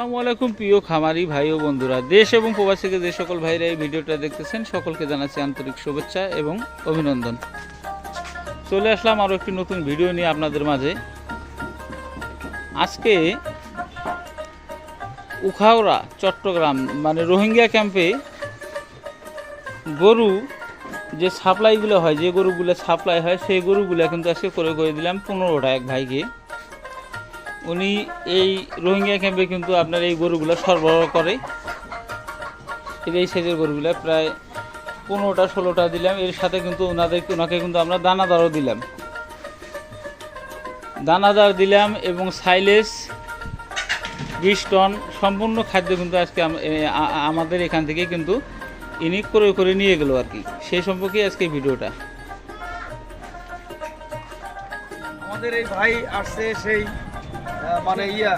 আসসালামু আলাইকুম, প্রিয় খামারি ভাই ও বন্ধুরা। দেশ এবং প্রবাসী থেকে যে সকল ভাইরা এই ভিডিওটা দেখতেছেন, সকলকে জানাচ্ছি আন্তরিক শুভেচ্ছা এবং অভিনন্দন। চলে আসলাম আরও একটি নতুন ভিডিও নিয়ে আপনাদের মাঝে। আজকে উখাওড়া, চট্টগ্রাম মানে রোহিঙ্গা ক্যাম্পে গরু যে সাপ্লাইগুলো হয়, যে গরুগুলো সাপ্লাই হয়, সেই গরুগুলো কিন্তু আজকে করে করে দিলাম পনেরোটা এক ভাইকে। উনি এই রোহিঙ্গা ক্যাম্পে কিন্তু আপনার এই গরুগুলো সরবরাহ করে। এই সাইজের গরুগুলো, প্রায় পনেরোটা, ষোলোটা দিলাম। এর সাথে কিন্তু ওনাদের ওনাকে কিন্তু আমরা দানাদারও দিলাম। দানাদার দিলাম এবং সাইলেস বিশ টন সম্পূর্ণ খাদ্য কিন্তু আজকে আমাদের এখান থেকে কিন্তু ইনি করে করে নিয়ে গেল আর কি। সেই সম্পর্কে আজকে ভিডিওটা। আমাদের এই ভাই আসছে সেই মানে ইয়া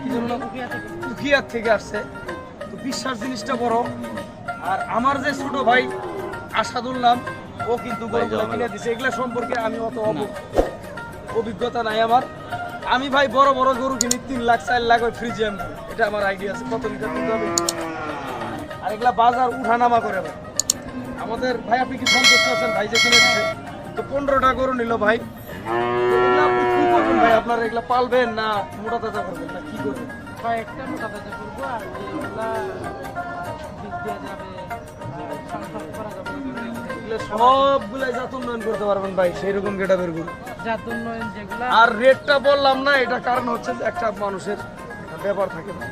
কি জন্য উখিয়ার থেকে আসছে। তো বিশ্বাস জিনিসটা বড়। আর আমার যে ছোট ভাই আসাদুল নাম ও কিন্তু গরুগুলো কিনে দিছে। এগুলা সম্পর্কে আমি অত অভিজ্ঞতা নাই আমার। আমি ভাই বড় বড় গরু কিনি তিন লাখ চার লাখ ওই ফ্রিজিয়াম এটা আমার আইডিয়া আছে। কত লিটার দুধ হবে? আর এগুলা বাজার উঠানামা করে ভাই। আমাদের ভাই আপনি কি সন্তুষ্ট আছেন? ভাই যে কিনে দিচ্ছে তো পনেরোটা গরু নিল ভাই। আপনি কি করবেন ভাই? আপনারা এগুলা পালবেন না মোটা তাজা করবেন? না কি করবেন? মোটা তাজা করব আর এগুলা সবগুলাই জাত উন্নয়ন করতে পারবেন ভাই সেই রকম গেটা বের জাত উন্নয়ন যেগুলা আর রেটটা বললাম না এটা কারণ হচ্ছে একটা মানুষের ব্যাপার থাকে না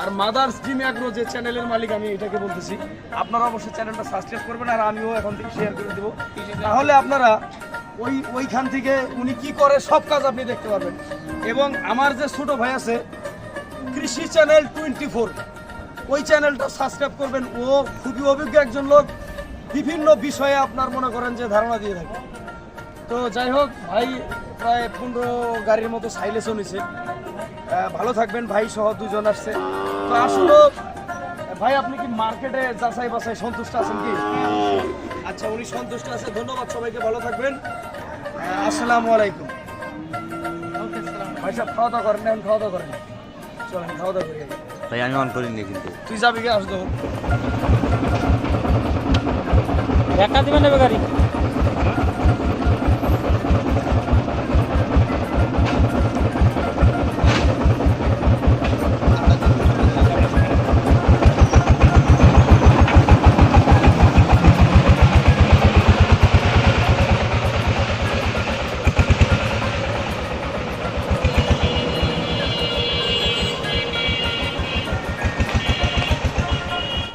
আর মাদার্স জিম অ্যাগ্রো যে চ্যানেলের মালিক আমি এটাকে বলতেছি, আপনারা অবশ্যই চ্যানেলটা সাবস্ক্রাইব করবেন আর আমিও এখন থেকে শেয়ার করে দেবো। তাহলে আপনারা ওই, ওইখান থেকে উনি কি করে সব কাজ আপনি দেখতে পারবেন। এবং আমার যে ছোট ভাই আছে, কৃষি চ্যানেল টোয়েন্টি ফোর ওই চ্যানেলটা সাবস্ক্রাইব করবেন। ও খুবই অভিজ্ঞ একজন লোক, বিভিন্ন বিষয়ে আপনার মনে করেন যে ধারণা দিয়ে থাকে। তো যাই হোক, ভাই প্রায় পনেরো গাড়ির মতো সাইলেসও নিছে। ভালো থাকবেন, ভাই সহ দুজন আসছে। আসলে ভাই আপনি কি মার্কেটে যাচাই বাছাই সন্তুষ্ট আছেন কি? আচ্ছা উনি সন্তুষ্ট আছে। ধন্যবাদ সবাইকে ভালো থাকবেন। আসসালামু আলাইকুম। ভাই সাহেব খাওয়া দাওয়া করেন এখন খাওয়া দাওয়া করেন। চলেন খাওয়া দাওয়া করি। ভাই আমি অন করিনি কিন্তু। তুই যাবি কি? আসতো দেখা দিবেন নেবে গাড়ি